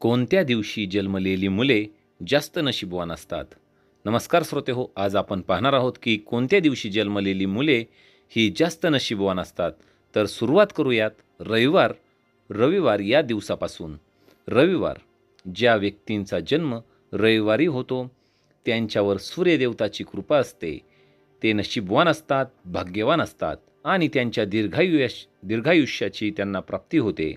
कोणत्या दिवशी जन्मलेली मुले जास्त नशीबवान असतात? नमस्कार श्रोते हो आज आपण पाहणार आहोत की कोणत्या दिवशी जन्मलेली मुले ही जास्त नशीबवान असतात? तर सुरुवात करूयात रविवार रविवार या दिवसापासून. रविवार ज्या व्यक्तींचा जन्म रविवारी होतो त्यांच्यावर सूर्यदेवताची कृपा असते. ते नशीबवान असतात भाग्यवान असतात आणि त्यांच्या दीर्घायुष दीर्घायुष्याची त्यांना प्राप्ती होते.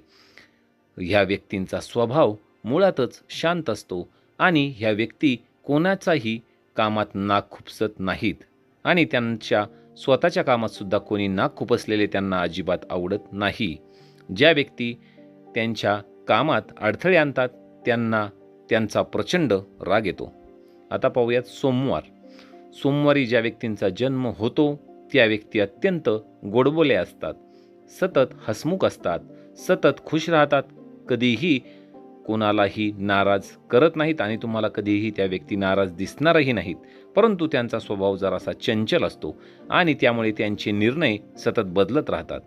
ह्या व्यक्तींचा स्वभाव मुळातच शांत असतो आणि ह्या व्यक्ती कोणाचाही कामात नाक खुपसत नाहीत आणि त्यांच्या स्वतःच्या कामातसुद्धा कोणी नाक खुपसलेले त्यांना अजिबात आवडत नाही. ज्या व्यक्ती त्यांच्या कामात अडथळे आणतात त्यांना त्यांचा प्रचंड राग येतो. आता पाहूयात सोमवार. सोमवारी ज्या व्यक्तींचा जन्म होतो त्या व्यक्ती अत्यंत गोडबोले असतात सतत हसमुख असतात सतत खुश राहतात कधीही कोणालाही नाराज करत नाहीत आणि तुम्हाला कधीही त्या व्यक्ती नाराज दिसणारही नाहीत. परंतु त्यांचा स्वभाव जरासा चंचल असतो आणि त्यामुळे त्यांचे निर्णय सतत बदलत राहतात.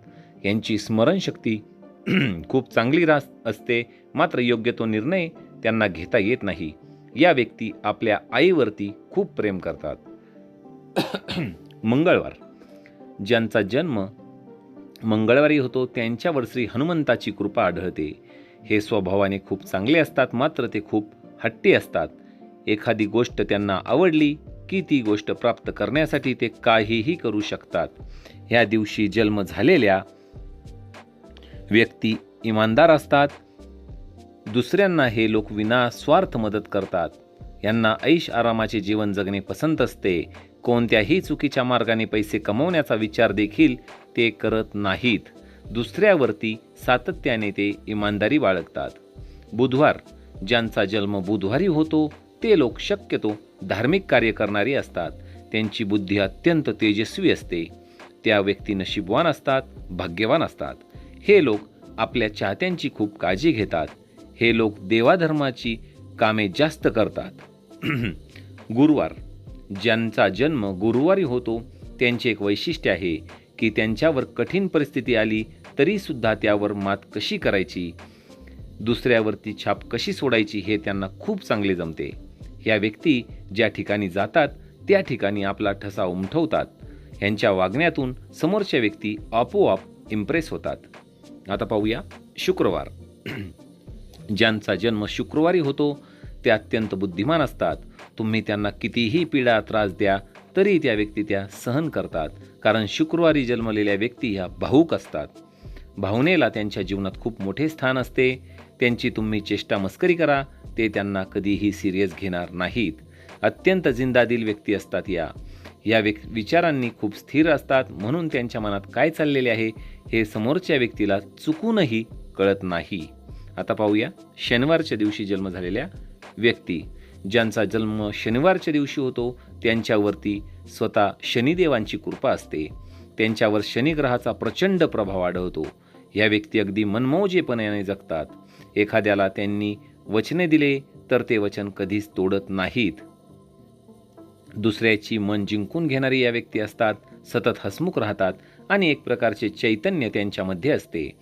यांची स्मरणशक्ती खूप चांगली रास असते मात्र योग्य तो निर्णय त्यांना घेता येत नाही. या व्यक्ती आपल्या आईवरती खूप प्रेम करतात. मंगळवार. ज्यांचा जन्म मंगळवारी होतो त्यांच्यावर श्री हनुमंताची कृपा आढळते. हे स्वभावाने खूप चांगले असतात मात्र ते खूप हट्टी असतात. एखादी गोष्ट त्यांना आवडली की ती गोष्ट प्राप्त करण्यासाठी ते काहीही करू शकतात. ह्या दिवशी जन्म झालेल्या व्यक्ती इमानदार असतात. दुसऱ्यांना हे लोक विना स्वार्थ मदत करतात. यांना ऐश आरामाचे जीवन जगणे पसंत असते. कोणत्याही चुकीच्या मार्गाने पैसे कमवण्याचा विचार देखील ते करत नाहीत. दुसऱ्यावरती सातत्याने ते इमानदारी बाळगतात. बुधवार ज्यांचा जन्म बुधवारी होतो ते लोक शक्यतो धार्मिक कार्य करणारी असतात. त्यांची बुद्धी अत्यंत तेजस्वी असते. त्या व्यक्ती नशीबवान असतात भाग्यवान असतात. हे लोक आपल्या चाहत्यांची खूप काळजी घेतात. हे लोक देवाधर्माची कामे जास्त करतात. गुरुवार ज्यांचा जन्म गुरुवारी होतो त्यांचे एक वैशिष्ट्य आहे. की त्यांच्यावर कठीण परिस्थिती आली तरीसुद्धा त्यावर मात कशी करायची? दुसऱ्यावरती छाप कशी सोडायची हे त्यांना खूप चांगले जमते. ह्या व्यक्ती ज्या ठिकाणी जातात त्या ठिकाणी आपला ठसा उमठवतात. ह्यांच्या वागण्यातून समोरच्या व्यक्ती आपोआप इम्प्रेस होतात. आता पाहूया शुक्रवार. ज्यांचा जन्म शुक्रवारी होतो ते अत्यंत बुद्धिमान असतात. तुम्ही त्यांना कितीही पीडा त्रास द्या तरी त्या व्यक्ती त्या सहन करतात कारण शुक्रवारी जन्मलेल्या व्यक्ती ह्या भाऊक असतात. भावनेला त्यांच्या जीवनात खूप मोठे स्थान असते. त्यांची तुम्ही चेष्टा मस्करी करा ते त्यांना कधीही सिरियस घेणार नाहीत. अत्यंत जिंदादिल व्यक्ती असतात या. या व्यक् विचारांनी खूप स्थिर असतात. म्हणून त्यांच्या मनात काय चाललेले आहे हे समोरच्या व्यक्तीला चुकूनही कळत नाही. आता पाहूया शनिवारच्या दिवशी जन्म झालेल्या व्यक्ती ज्यांचा जन्म शनिवारच्या दिवशी होतो त्यांच्यावरती स्वतः शनिदेवांची कृपा असते. त्यांच्यावर शनिग्रहाचा प्रचंड प्रभाव आढळतो. या व्यक्ती अगदी मनमौजेपणाने जगतात. एखाद्याला त्यांनी वचने दिले तर ते वचन कधीच तोडत नाहीत. दुसऱ्याची मन जिंकून घेणारी या व्यक्ती असतात सतत हसमुख राहतात आणि एक प्रकारचे चैतन्य त्यांच्यामध्ये असते.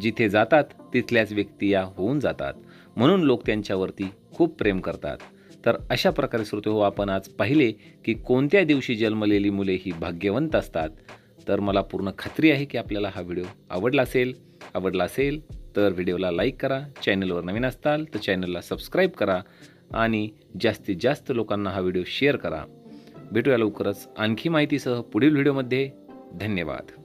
जिथे जातात तिथल्याच व्यक्ती या होऊन जातात. म्हणून लोक त्यांच्यावरती खूप प्रेम करतात. तर अशा प्रकारे श्रोते हो आपण आज पाहिले की कोणत्या दिवशी जन्मलेली मुले ही भाग्यवंत असतात. तर मला पूर्ण खात्री आहे की आपल्याला हा व्हिडिओ आवडला असेल. आवडला असेल तर व्हिडिओला लाईक करा चॅनलवर नवीन असताल तर चॅनलला सबस्क्राईब करा आणि जास्तीत जास्त लोकांना हा व्हिडिओ शेअर करा. भेटूया लवकरच आणखी माहितीसह पुढील व्हिडिओमध्ये. धन्यवाद.